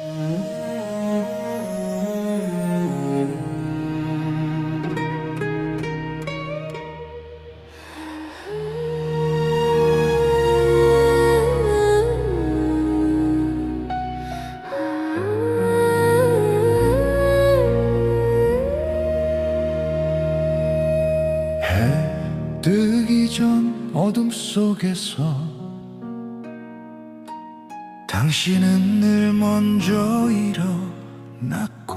해 뜨기 전 어둠 속에서 당신은 늘 먼저 일어났고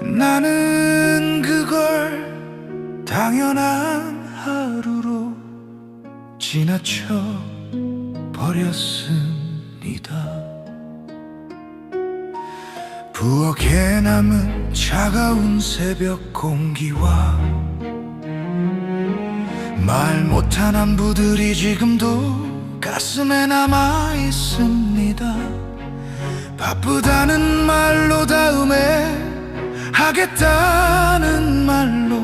나는 그걸 당연한 하루로 지나쳐 버렸습니다. 부엌에 남은 차가운 새벽 공기와 말 못한 안부들이 지금도 가슴에 남아 있습니다. 바쁘다는 말로 다음에 하겠다는 말로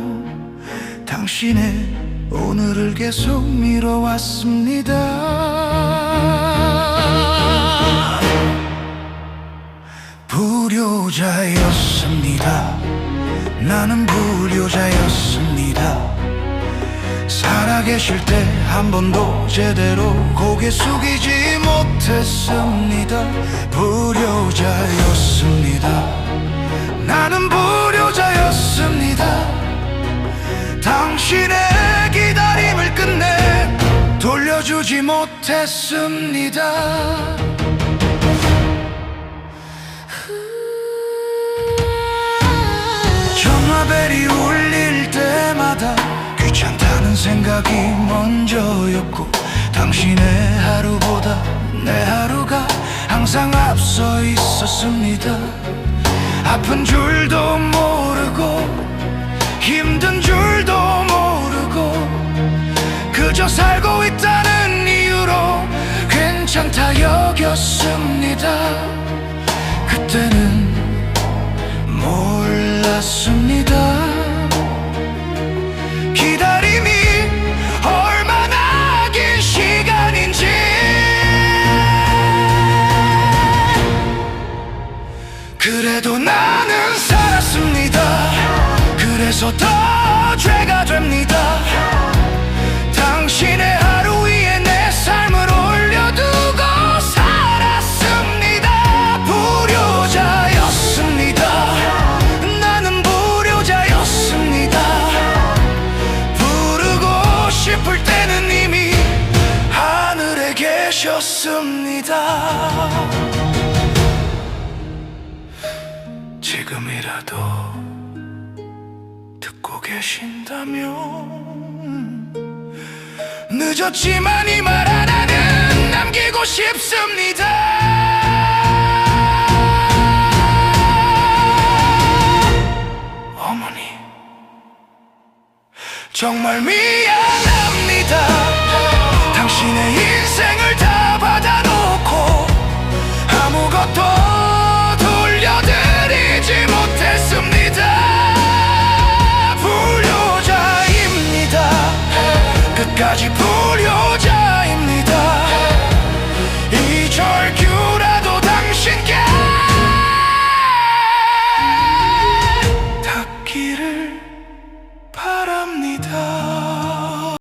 당신의 오늘을 계속 미뤄왔습니다. 불효자였습니다. 나는 불효자였습니다. 살아계실 때 한 번도 제대로 고개 숙이지 못했습니다. 불효자였습니다. 나는 불효자였습니다. 당신의 기다림을 끝내 돌려주지 못했습니다. 전화벨이 귀찮다는 생각이 먼저였고 당신의 하루보다 내 하루가 항상 앞서 있었습니다. 아픈 줄도 모르고 힘든 줄도 모르고 그저 살고 있다는 이유로 괜찮다 여겼습니다 그래도 나는 살았습니다. 그래서 더 죄가 됩니다. 당신의 하루 위에 내 삶을 올려두고 살았습니다. 불효자였습니다. 나는 불효자였습니다. 부르고 싶을 때는 이미 하늘에 계셨습니다. 지금이라도 듣고 계신다면 늦었지만 이 말 하나는 남기고 싶습니다. 어머니, 정말 미안합